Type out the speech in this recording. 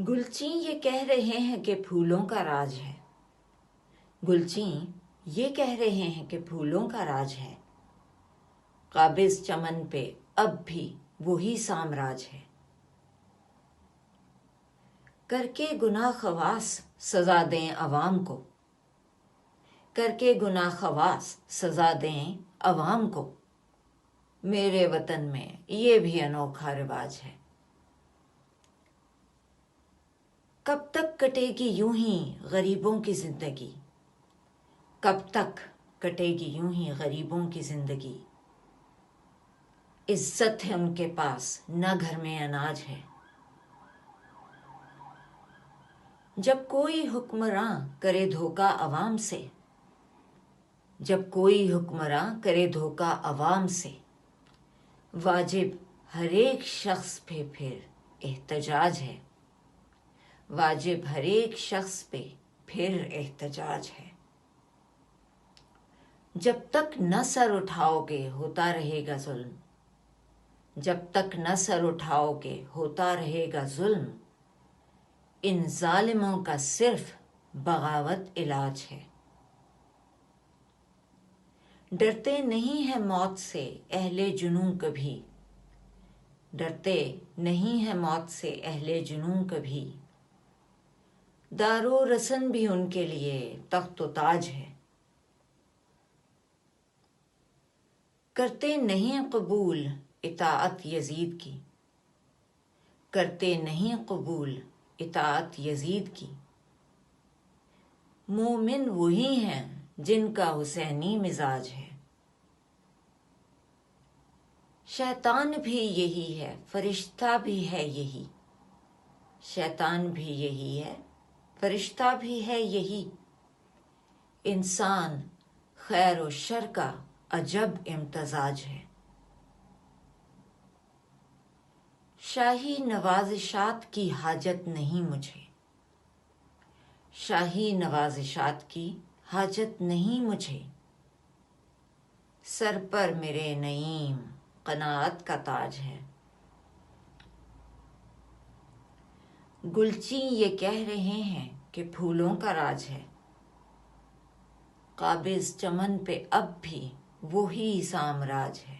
गुलची ये कह रहे हैं कि फूलों का राज है। गुलची ये कह रहे हैं कि फूलों का राज है। काबिज चमन पे अब भी वही साम्राज है। करके गुनाह खवास सजा दें अवाम को। करके गुनाह खवास सजा दें अवाम को। मेरे वतन में ये भी अनोखा रिवाज है। कब तक कटेगी यूँ ही गरीबों की ज़िंदगी? कब तक कटेगी यूँ ही गरीबों की ज़िंदगी? इज़्ज़त है उनके पास, न घर में अनाज है। जब कोई हुक्मरां करे धोखा अवाम से, जब कोई हुक्मरां करे धोखा अवाम से, वाजिब हरेक शख्स पे फिर एहतजाज है। वाजिब हरेक शख्स पे फिर एहतजाज है। जब तक न सर उठाओगे, होता रहेगा जुल्म। जब तक न सर उठाओगे, होता रहेगा जुल्म। इन जालिमों का सिर्फ़ बगावत इलाज है। डरते नहीं है मौत से अहले जुनू कभी। डरते नहीं है मौत से अहले जुनू कभी। दारो रसन भी उनके लिए तख्त ताज है। करते नहीं कबूल इताअत यजीद की। करते नहीं कबूल इताअत यजीद की। मोमिन वही हैं जिनका हुसैनी मिजाज है। शैतान भी यही है, फरिश्ता भी है यही। शैतान भी यही है फरिश्ता भी है यही। इंसान खैर व शर का अजब इम्तजाज है। शाही नवाजिशात की हाजत नहीं मुझे। शाही नवाजिशात की हाजत नहीं मुझे। सर पर मेरे नईम कनात का ताज है। गुलची ये कह रहे हैं कि फूलों का राज है। काबिज चमन पे अब भी वो ही साम्राज है।